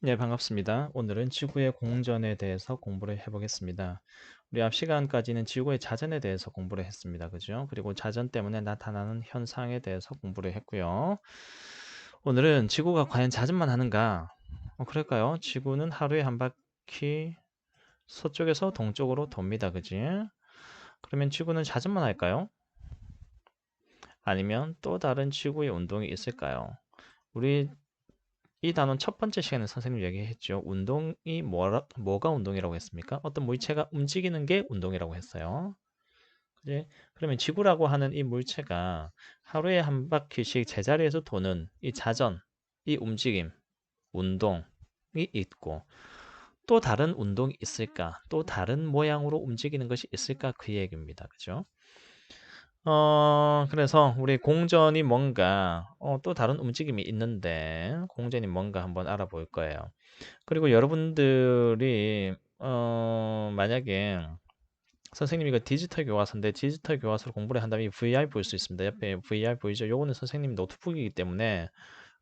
네, 반갑습니다. 오늘은 지구의 공전에 대해서 공부를 해보겠습니다. 우리 앞 시간까지는 지구의 자전에 대해서 공부를 했습니다. 그죠? 그리고 자전 때문에 나타나는 현상에 대해서 공부를 했고요. 오늘은 지구가 과연 자전만 하는가? 어, 그럴까요? 지구는 하루에 한 바퀴 서쪽에서 동쪽으로 돕니다. 그지? 그러면 지구는 자전만 할까요? 아니면 또 다른 지구의 운동이 있을까요? 우리 이 단원 첫 번째 시간에 선생님 얘기했죠. 운동이 뭐라, 뭐가 운동이라고 했습니까? 어떤 물체가 움직이는 게 운동이라고 했어요. 그지? 그러면 지구라고 하는 이 물체가 하루에 한 바퀴씩 제자리에서 도는 이 자전, 이 움직임, 운동이 있고 또 다른 운동이 있을까? 또 다른 모양으로 움직이는 것이 있을까? 그 얘기입니다. 그죠? 어, 그래서 우리 공전이 뭔가 어, 또 다른 움직임이 있는데 공전이 뭔가 한번 알아볼 거예요. 그리고 여러분들이 어, 만약에 선생님 이거 디지털 교과서인데 디지털 교과서로 공부를 한다면 이 VR 볼수 있습니다. 옆에 VR 보이죠? 요거는 선생님 노트북이기 때문에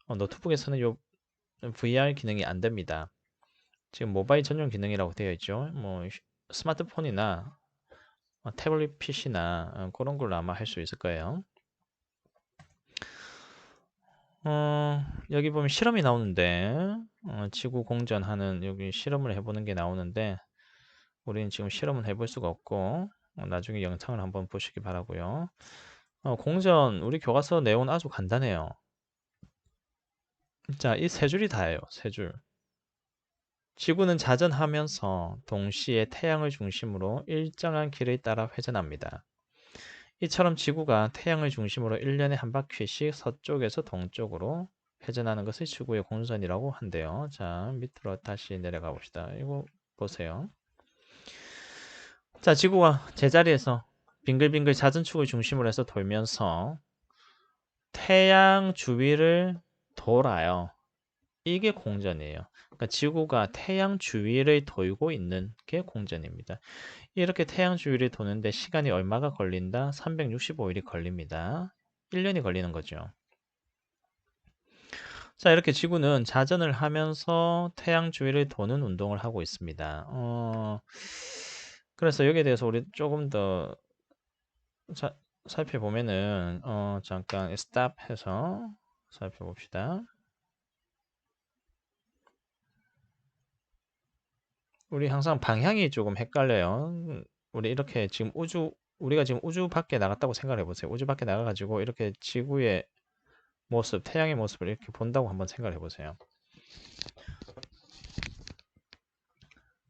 어, 노트북에서는 요 VR 기능이 안 됩니다. 지금 모바일 전용 기능이라고 되어 있죠. 뭐 스마트폰이나 어, 태블릿 PC나 어, 그런 걸로 아마 할 수 있을 거예요. 어, 여기 보면 실험이 나오는데 어, 지구 공전하는 여기 실험을 해보는 게 나오는데 우리는 지금 실험은 해볼 수가 없고 어, 나중에 영상을 한번 보시기 바라고요. 어, 공전 우리 교과서 내용은 아주 간단해요. 자, 이 세 줄이 다예요. 세 줄. 지구는 자전하면서 동시에 태양을 중심으로 일정한 길을 따라 회전합니다. 이처럼 지구가 태양을 중심으로 1년에 한 바퀴씩 서쪽에서 동쪽으로 회전하는 것을 지구의 공전이라고 한대요. 자, 밑으로 다시 내려가 봅시다. 이거 보세요. 자, 지구가 제자리에서 빙글빙글 자전축을 중심으로 해서 돌면서 태양 주위를 돌아요. 이게 공전이에요. 그러니까 지구가 태양 주위를 돌고 있는 게 공전입니다. 이렇게 태양 주위를 도는데 시간이 얼마가 걸린다? 365일이 걸립니다. 1년이 걸리는 거죠. 자, 이렇게 지구는 자전을 하면서 태양 주위를 도는 운동을 하고 있습니다. 어, 그래서 여기에 대해서 우리 조금 더 자, 살펴보면은, 어, 잠깐 stop 해서 살펴봅시다. 우리 항상 방향이 조금 헷갈려요. 음, 우리 이렇게 지금 우주, 우리가 지금 우주 밖에 나갔다고 생각해 보세요. 우주 밖에 나가가지고 이렇게 지구의 모습, 태양의 모습을 이렇게 본다고 한번 생각해 보세요.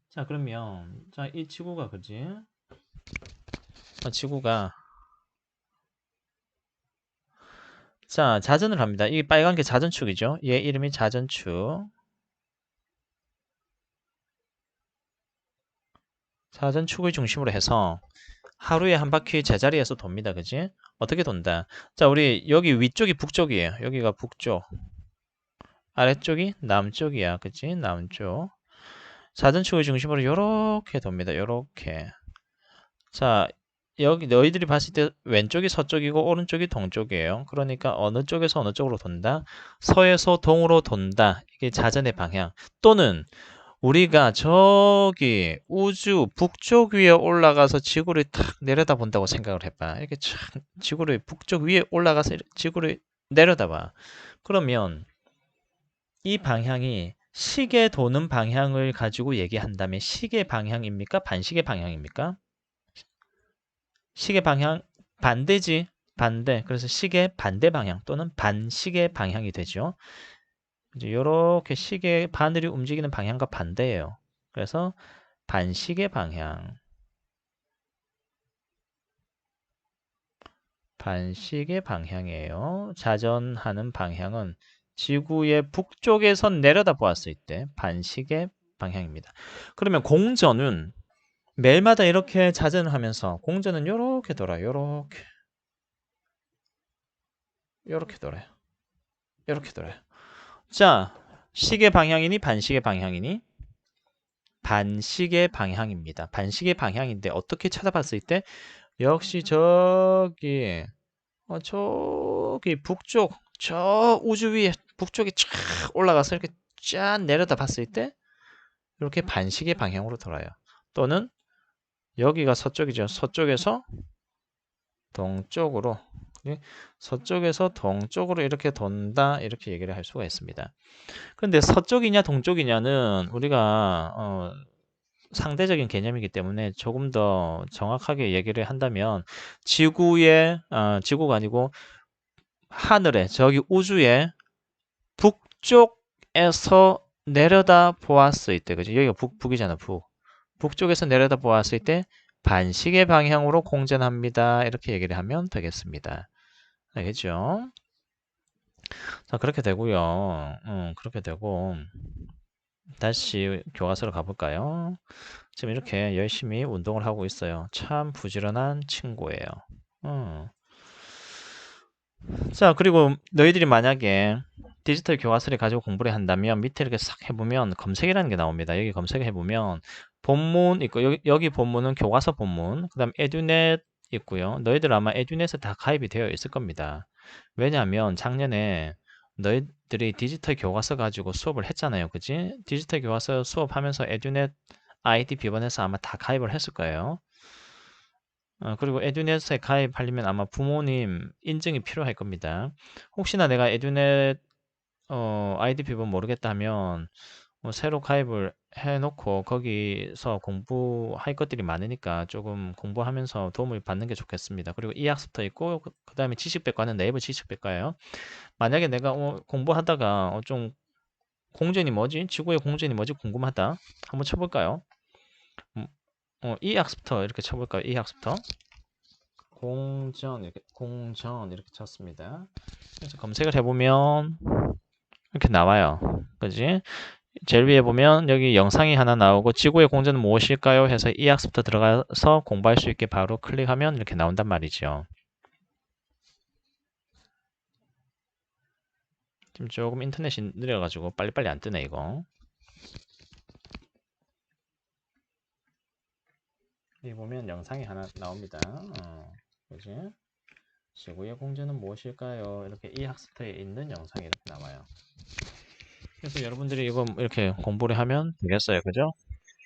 자, 그러면, 자, 이 지구가, 그지? 아, 지구가, 자, 자전을 합니다. 이 빨간 게 자전축이죠? 얘 이름이 자전축. 자전축을 중심으로 해서 하루에 한 바퀴 제자리에서 돕니다. 그지? 어떻게 돈다? 자, 우리 여기 위쪽이 북쪽이에요. 여기가 북쪽. 아래쪽이 남쪽이야. 그지? 남쪽. 자전축을 중심으로 이렇게 돕니다. 이렇게. 자, 여기 너희들이 봤을 때 왼쪽이 서쪽이고 오른쪽이 동쪽이에요. 그러니까 어느 쪽에서 어느 쪽으로 돈다? 서에서 동으로 돈다. 이게 자전의 방향. 또는 우리가 저기 우주 북쪽 위에 올라가서 지구를 탁 내려다 본다고 생각을 해봐. 이렇게 참 지구를 북쪽 위에 올라가서 지구를 내려다봐. 그러면 이 방향이 시계 도는 방향을 가지고 얘기한다면 시계 방향입니까? 반시계 방향입니까? 시계 방향 반대지. 반대. 그래서 시계 반대 방향 또는 반시계 방향이 되죠. 이제 이렇게 시계 바늘이 움직이는 방향과 반대예요. 그래서 반시계 방향. 반시계 방향이에요. 자전하는 방향은 지구의 북쪽에서 내려다 보았을 때 반시계 방향입니다. 그러면 공전은 매일마다 이렇게 자전을 하면서 공전은 이렇게 돌아요. 이렇게. 이렇게 돌아요. 이렇게 돌아요. 자, 시계 방향이니 반시계 방향이니? 반시계 방향입니다. 반시계 방향인데 어떻게 찾아봤을 때 역시 저기 어, 저기 북쪽 저 우주 위에 북쪽에 쫙 올라가서 이렇게 쫙 내려다 봤을 때 이렇게 반시계 방향으로 돌아요. 또는 여기가 서쪽이죠. 서쪽에서 동쪽으로 예? 서쪽에서 동쪽으로 이렇게 돈다 이렇게 얘기를 할 수가 있습니다. 근데 서쪽이냐 동쪽이냐는 우리가 어, 상대적인 개념이기 때문에 조금 더 정확하게 얘기를 한다면 지구의 어, 지구가 아니고 하늘에 저기 우주의 북쪽에서 내려다 보았을 때 그죠? 여기가 북 북이잖아 북 북쪽에서 내려다 보았을 때 반시계 방향으로 공전합니다. 이렇게 얘기를 하면 되겠습니다. 알겠죠? 자, 그렇게 되고요. 음, 그렇게 되고 다시 교과서로 가볼까요? 지금 이렇게 열심히 운동을 하고 있어요. 참 부지런한 친구예요. 음. 자, 그리고 너희들이 만약에 디지털 교과서를 가지고 공부를 한다면 밑에 이렇게 싹 해보면 검색이라는 게 나옵니다. 여기 검색해보면 본문 있고 여기, 여기 본문은 교과서 본문 그 다음 에듀넷 있고요. 너희들 아마 에듀넷에 다 가입이 되어 있을 겁니다. 왜냐하면 작년에 너희들이 디지털 교과서 가지고 수업을 했잖아요. 그지? 디지털 교과서 수업하면서 에듀넷 아이디 비번해서 아마 다 가입을 했을 거예요. 어, 그리고 에듀넷에 가입하려면 아마 부모님 인증이 필요할 겁니다. 혹시나 내가 에듀넷 어, 아이디 비번 모르겠다 하면 뭐 새로 가입을 해 놓고 거기서 공부할 것들이 많으니까 조금 공부하면서 도움을 받는 게 좋겠습니다. 그리고 이 학습터 있고 그 다음에 지식백과는 네이버 지식백과예요. 만약에 내가 어, 공부하다가 어, 좀 공전이 뭐지? 지구의 공전이 뭐지? 궁금하다. 한번 쳐 볼까요? 음, 어, 이 학습터 이렇게 쳐 볼까요? 이 학습터 공전 이렇게 공전 이렇게 쳤습니다. 그래서 검색을 해 보면 이렇게 나와요. 그지? 제일 위에 보면 여기 영상이 하나 나오고 지구의 공전은 무엇일까요? 해서 이 학습부터 들어가서 공부할 수 있게 바로 클릭하면 이렇게 나온단 말이죠. 지금 조금 인터넷이 느려가지고 빨리빨리 안 뜨네 이거. 여기 보면 영상이 하나 나옵니다. 어, 그지? 지구의 공전은 무엇일까요? 이렇게 이 학습터에 있는 영상이 이렇게 나와요. 그래서 여러분들이 이거 이렇게 공부를 하면 되겠어요. 그죠?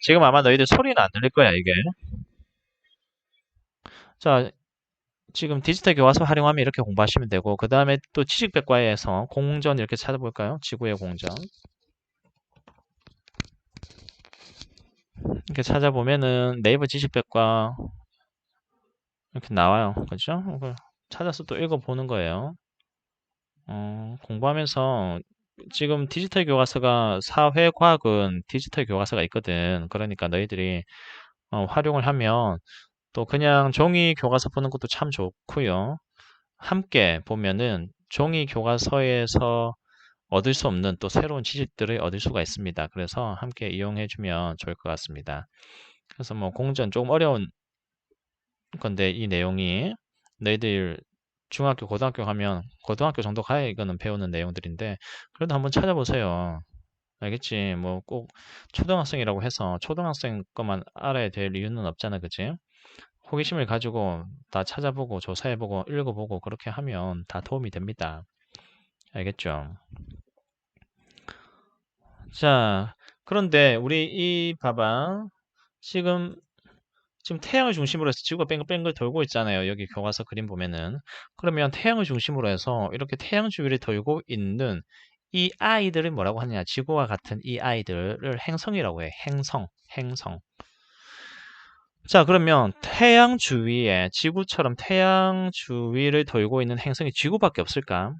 지금 아마 너희들 소리는 안 들릴 거야, 이게. 자, 지금 디지털 교과서 활용하면 이렇게 공부하시면 되고, 그 다음에 또 지식백과에서 공전 이렇게 찾아볼까요? 지구의 공전. 이렇게 찾아보면은 네이버 지식백과 이렇게 나와요. 그죠? 찾아서 또 읽어보는 거예요. 어, 공부하면서 지금 디지털 교과서가 사회 과학은 디지털 교과서가 있거든. 그러니까 너희들이 어, 활용을 하면 또 그냥 종이 교과서 보는 것도 참 좋고요. 함께 보면은 종이 교과서에서 얻을 수 없는 또 새로운 지식들을 얻을 수가 있습니다. 그래서 함께 이용해 주면 좋을 것 같습니다. 그래서 뭐 공전 조금 어려운 건데 이 내용이 너희들 중학교, 고등학교 가면 고등학교 정도 가야 이거는 배우는 내용들인데 그래도 한번 찾아보세요. 알겠지? 뭐 꼭 초등학생이라고 해서 초등학생 것만 알아야 될 이유는 없잖아, 그치? 호기심을 가지고 다 찾아보고 조사해보고 읽어보고 그렇게 하면 다 도움이 됩니다. 알겠죠? 자, 그런데 우리 이 봐봐. 지금 지금 태양을 중심으로 해서 지구가 뺑글뺑글 돌고 있잖아요. 여기 교과서 그림 보면은. 그러면 태양을 중심으로 해서 이렇게 태양 주위를 돌고 있는 이 아이들을 뭐라고 하느냐. 지구와 같은 이 아이들을 행성이라고 해. 행성, 행성. 자, 그러면 태양 주위에 지구처럼 태양 주위를 돌고 있는 행성이 지구밖에 없을까?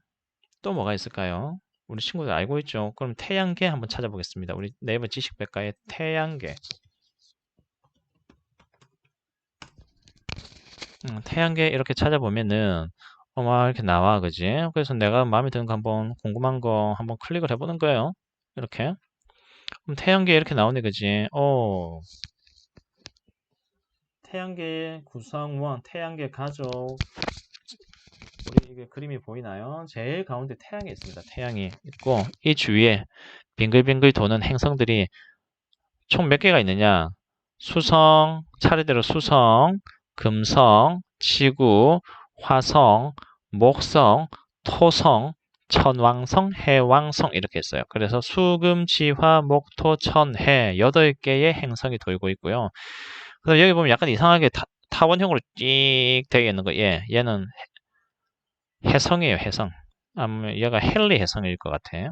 또 뭐가 있을까요? 우리 친구들 알고 있죠? 그럼 태양계 한번 찾아보겠습니다. 우리 네이버 지식백과의 태양계. 음, 태양계 이렇게 찾아보면은 어마 이렇게 나와 그지? 그래서 내가 마음에 드는 거 한번 궁금한 거 한번 클릭을 해보는 거예요. 이렇게. 그럼 태양계 이렇게 나오네 그지? 오 태양계 구성원 태양계 가족. 우리 이게 그림이 보이나요? 제일 가운데 태양이 있습니다. 태양이 있고 이 주위에 빙글빙글 도는 행성들이 총 몇 개가 있느냐? 수성 차례대로 수성 금성, 지구, 화성, 목성, 토성, 천왕성, 해왕성 이렇게 있어요. 그래서 수금, 지화, 목토, 천, 해 여덟 개의 행성이 돌고 있고요. 그래서 여기 보면 약간 이상하게 타, 타원형으로 찍 되어 있는 거, 예, 얘는 해성이에요, 해성. 아마 얘가 헨리 해성일 것 같아.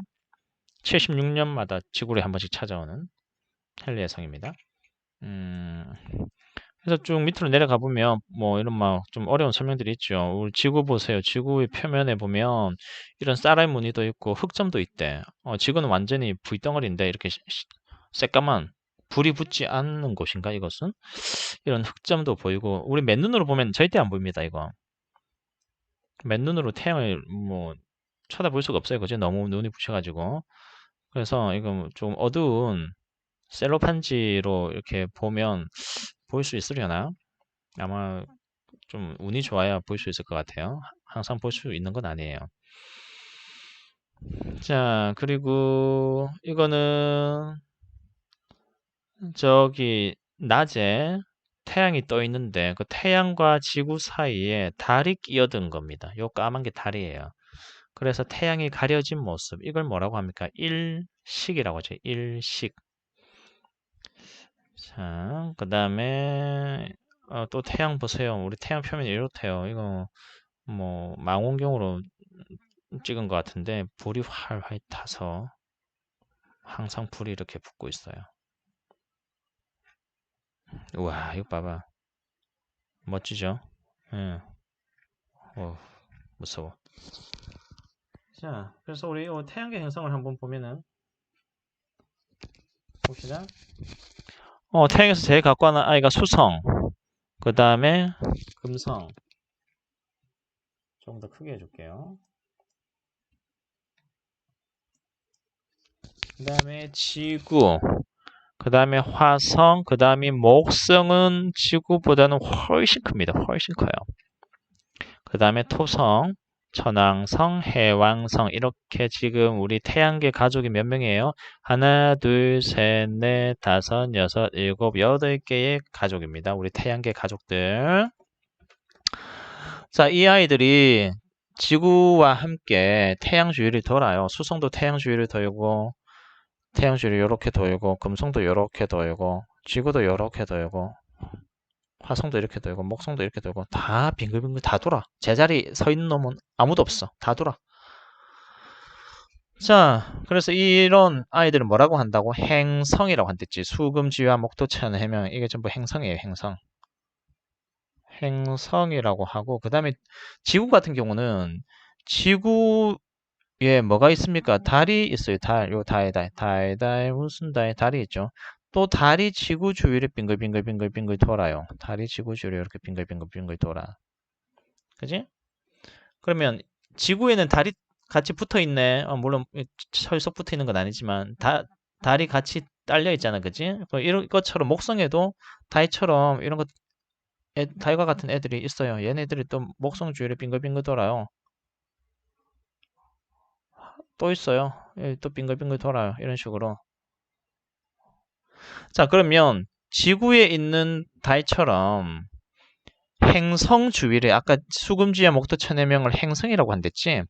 76년마다 지구를 한 번씩 찾아오는 헨리 해성입니다. 음, 그래서 쭉 밑으로 내려가 보면 뭐 이런 막 좀 어려운 설명들이 있죠. 우리 지구 보세요. 지구의 표면에 보면 이런 쌀알 무늬도 있고 흑점도 있대. 어, 지구는 완전히 불덩어리인데 이렇게 시- 시- 새까만 불이 붙지 않는 곳인가 이것은? 이런 흑점도 보이고 우리 맨눈으로 보면 절대 안 보입니다. 이거. 맨눈으로 태양을 뭐 쳐다볼 수가 없어요. 그죠? 너무 눈이 부셔가지고. 그래서 이거 좀 어두운 셀로판지로 이렇게 보면 볼수 있으려나? 아마 좀 운이 좋아야 볼 수 있을 것 같아요. 항상 볼 수 있는 건 아니에요. 자, 그리고 이거는 저기 낮에 태양이 떠 있는데 그 태양과 지구 사이에 달이 끼어든 겁니다. 요 까만 게 달이에요. 그래서 태양이 가려진 모습. 이걸 뭐라고 합니까? 일식이라고 하죠. 일식. 자, 그 다음에 어, 또 태양 보세요. 우리 태양 표면이 이렇대요. 이거 뭐 망원경으로 찍은 것 같은데 불이 활활 타서 항상 불이 이렇게 붙고 있어요. 우와, 이거 봐봐. 멋지죠? 예. 어, 무서워. 자, 그래서 우리 이 태양계 행성을 한번 보면은 봅시다. 어, 태양에서 제일 가까운 아이가 수성. 그 다음에 금성. 조금 더 크게 해줄게요. 그 다음에 지구. 그 다음에 화성. 그 다음에 목성은 지구보다는 훨씬 큽니다. 훨씬 커요. 그 다음에 토성. 천왕성, 해왕성 이렇게 지금 우리 태양계 가족이 몇 명이에요? 하나, 둘, 셋, 넷, 다섯, 여섯, 일곱, 여덟 개의 가족입니다. 우리 태양계 가족들. 자, 이 아이들이 지구와 함께 태양 주위를 돌아요. 수성도 태양 주위를 돌고, 태양 주위를 이렇게 돌고, 금성도 이렇게 돌고, 지구도 이렇게 돌고, 화성도 이렇게 돌고 목성도 이렇게 돌고 다 빙글빙글 다 돌아. 제자리 서 있는 놈은 아무도 없어. 다 돌아. 자 그래서 이런 아이들은 뭐라고 한다고? 행성이라고 한댔지. 수금지와 목토천 해명. 이게 전부 행성이에요 행성. 행성이라고 하고 그 다음에 지구 같은 경우는 지구에 뭐가 있습니까? 달이 있어요 달요 달, 달, 달, 달 무슨 달 달이 있죠 또 달이 지구 주위를 빙글빙글빙글빙글 돌아요. 달이 지구 주위를 이렇게 빙글빙글빙글 돌아. 그지? 그러면 지구에는 달이 같이 붙어 있네. 어, 물론 철석 붙어 있는 건 아니지만 다, 달이 같이 딸려 있잖아. 그지? 이런 것처럼 목성에도 달처럼 이런 것 애, 달과 같은 애들이 있어요. 얘네들이 또 목성 주위를 빙글빙글 돌아요. 또 있어요. 또 빙글빙글 돌아요. 이런 식으로. 자, 그러면 지구에 있는 달처럼 행성 주위를 아까 수금지와 목도 천해명을 행성이라고 한댔지.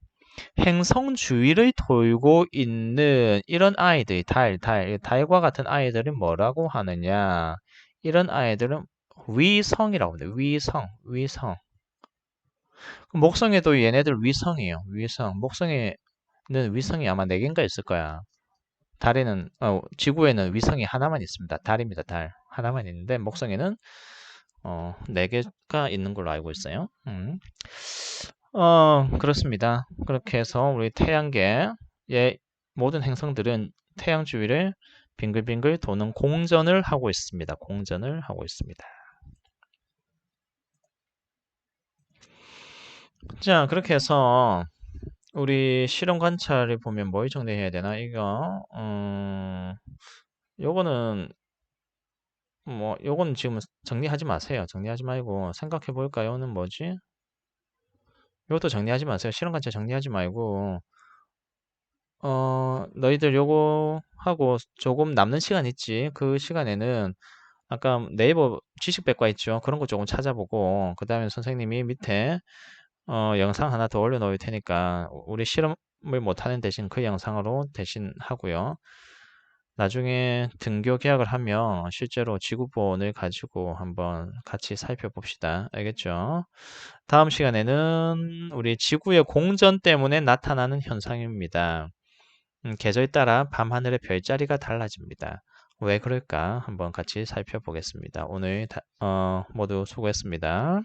행성 주위를 돌고 있는 이런 아이들, 달, 달, 달과 같은 아이들은 뭐라고 하느냐? 이런 아이들은 위성이라고 합니다. 위성, 위성. 목성에도 얘네들 위성이에요. 위성. 목성에는 위성이 아마 4개인가 있을 거야. 달에는 어, 지구에는 위성이 하나만 있습니다. 달입니다. 달 하나만 있는데 목성에는 어, 4개가 있는 걸로 알고 있어요. 음. 어, 그렇습니다. 그렇게 해서 우리 태양계의 모든 행성들은 태양 주위를 빙글빙글 도는 공전을 하고 있습니다. 공전을 하고 있습니다. 자, 그렇게 해서 우리 실험 관찰을 보면 뭘 정리해야 되나? 이거, 음, 요거는, 뭐, 요거는 지금 정리하지 마세요. 정리하지 말고, 생각해 볼까요? 는 뭐지? 요것도 정리하지 마세요. 실험 관찰 정리하지 말고, 어, 너희들 요거 하고 조금 남는 시간 있지? 그 시간에는, 아까 네이버 지식백과 있죠? 그런 거 조금 찾아보고, 그 다음에 선생님이 밑에, 어, 영상 하나 더 올려놓을 테니까 우리 실험 못하는 대신 그 영상으로 대신 하고요. 나중에 등교 계약을 하면 실제로 지구본을 가지고 한번 같이 살펴봅시다. 알겠죠? 다음 시간에는 우리 지구의 공전 때문에 나타나는 현상입니다. 음, 계절에 따라 밤하늘의 별자리가 달라집니다. 왜 그럴까? 한번 같이 살펴보겠습니다. 오늘 다, 어, 모두 수고했습니다.